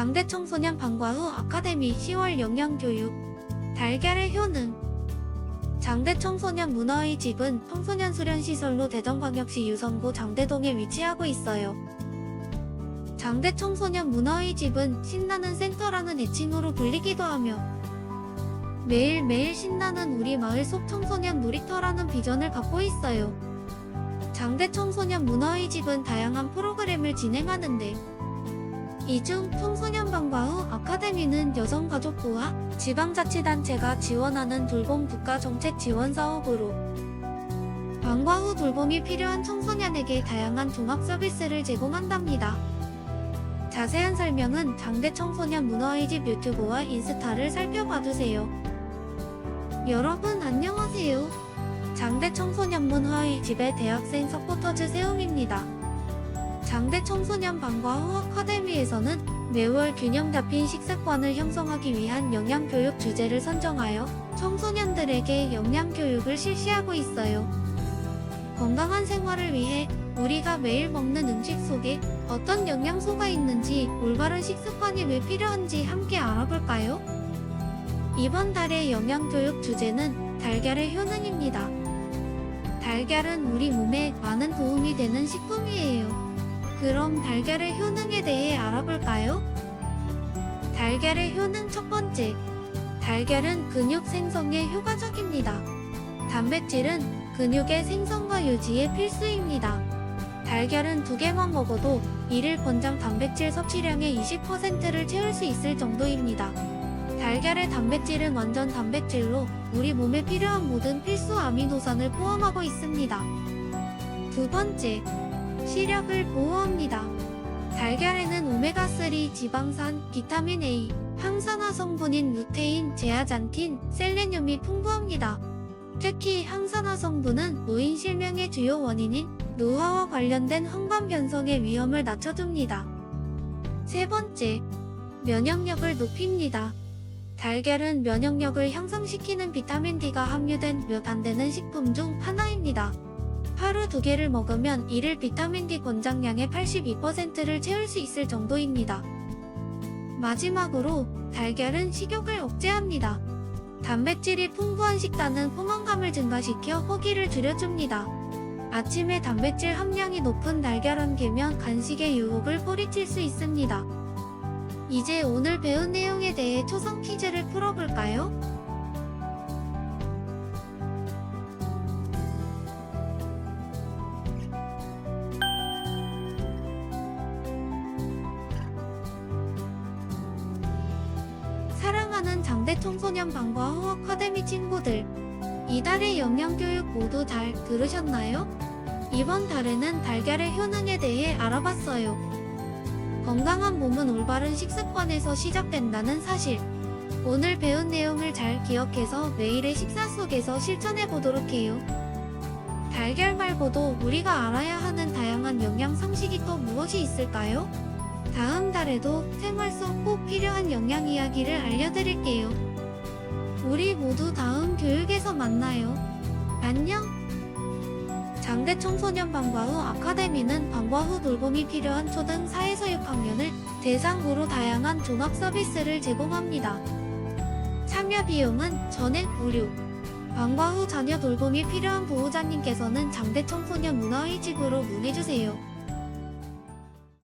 장대 청소년 방과 후 아카데미 10월 영양교육 달걀의 효능 장대 청소년 문화의 집은 청소년 수련시설로 대전광역시 유성구 장대동에 위치하고 있어요. 장대 청소년 문화의 집은 신나는 센터라는 애칭으로 불리기도 하며 매일매일 신나는 우리 마을 속 청소년 놀이터라는 비전을 갖고 있어요. 장대 청소년 문화의 집은 다양한 프로그램을 진행하는데 이중 청소년방과 후 아카데미는 여성가족부와 지방자치단체가 지원하는 돌봄 국가정책 지원 사업으로 방과 후 돌봄이 필요한 청소년에게 다양한 종합 서비스를 제공한답니다. 자세한 설명은 장대 청소년 문화의 집 유튜브와 인스타를 살펴봐주세요. 여러분 안녕하세요. 장대 청소년 문화의 집의 대학생 서포터즈 세움입니다. 장대 청소년 방과 후 아카데미에서는 매월 균형 잡힌 식습관을 형성하기 위한 영양교육 주제를 선정하여 청소년들에게 영양교육을 실시하고 있어요. 건강한 생활을 위해 우리가 매일 먹는 음식 속에 어떤 영양소가 있는지 올바른 식습관이 왜 필요한지 함께 알아볼까요? 이번 달의 영양교육 주제는 달걀의 효능입니다. 달걀은 우리 몸에 많은 도움이 되는 식품이에요. 그럼 달걀의 효능에 대해 알아볼까요? 달걀의 효능 첫 번째. 달걀은 근육 생성에 효과적입니다. 단백질은 근육의 생성과 유지에 필수입니다. 달걀은 두 개만 먹어도 일일 권장 단백질 섭취량의 20%를 채울 수 있을 정도입니다. 달걀의 단백질은 완전 단백질로 우리 몸에 필요한 모든 필수 아미노산을 포함하고 있습니다. 두 번째, 시력을 보호합니다. 달걀에는 오메가3 지방산, 비타민 A, 항산화 성분인 루테인, 제아잔틴, 셀레늄이 풍부합니다. 특히 항산화 성분은 노인 실명의 주요 원인인 노화와 관련된 황반 변성의 위험을 낮춰줍니다. 세 번째, 면역력을 높입니다. 달걀은 면역력을 향상시키는 비타민 D가 함유된 몇 안 되는 식품 중 하나입니다. 하루 두 개를 먹으면 일일 비타민 D 권장량의 82%를 채울 수 있을 정도입니다. 마지막으로 달걀은 식욕을 억제합니다. 단백질이 풍부한 식단은 포만감을 증가시켜 허기를 줄여줍니다. 아침에 단백질 함량이 높은 달걀 한 개면 간식의 유혹을 뿌리칠 수 있습니다. 이제 오늘 배운 내용에 대해 초성 퀴즈를 풀어볼까요? 장대 청소년 방과 후 아카데미 친구들, 이달의 영양교육 모두 잘 들으셨나요? 이번 달에는 달걀의 효능에 대해 알아봤어요. 건강한 몸은 올바른 식습관에서 시작된다는 사실. 오늘 배운 내용을 잘 기억해서 매일의 식사 속에서 실천해 보도록 해요. 달걀 말고도 우리가 알아야 하는 다양한 영양 상식이 또 무엇이 있을까요? 달에도 생활 속 꼭 필요한 영양 이야기를 알려드릴게요. 우리 모두 다음 교육에서 만나요. 안녕! 장대 청소년 방과 후 아카데미는 방과 후 돌봄이 필요한 초등 4에서 6학년을 대상으로 다양한 종합 서비스를 제공합니다. 참여 비용은 전액 무료. 방과 후 자녀 돌봄이 필요한 보호자님께서는 장대 청소년 문화의 집으로 문의주세요.